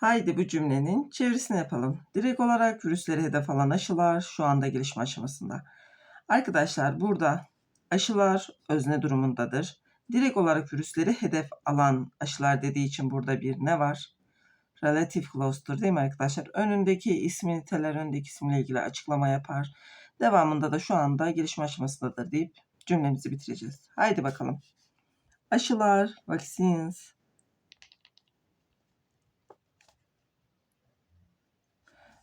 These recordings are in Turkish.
Haydi bu cümlenin çevirisini yapalım. Direkt olarak virüsleri hedef alan aşılar şu anda gelişme aşamasında. Arkadaşlar burada aşılar özne durumundadır. Direkt olarak virüsleri hedef alan aşılar dediği için burada bir ne var? Relative clause'dur değil mi arkadaşlar? Önündeki ismi niteler önündeki isimle ilgili açıklama yapar. Devamında da şu anda gelişme aşamasındadır deyip cümlemizi bitireceğiz. Haydi bakalım. Aşılar, vaccines,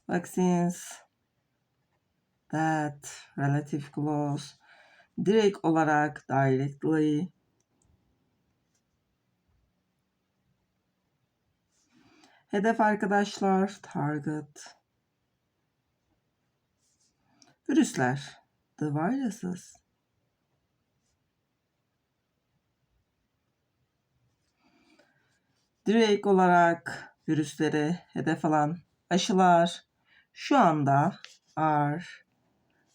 vaccines, that, relative clause, direkt olarak, directly, hedef arkadaşlar, target, virüsler, the viruses, direkt olarak virüsleri hedef alan aşılar şu anda are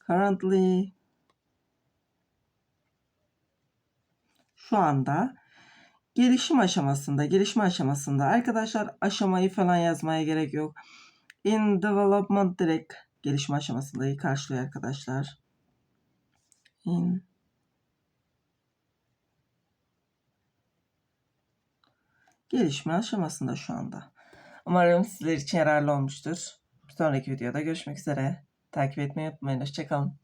currently şu anda gelişim aşamasında, gelişme aşamasında. Arkadaşlar aşamayı falan yazmaya gerek yok. In development direkt gelişme aşamasındayı karşılıyor arkadaşlar. In gelişme aşamasında şu anda. Umarım sizler için yararlı olmuştur. Sonraki videoda görüşmek üzere. Takip etmeyi unutmayın. Hoşçakalın.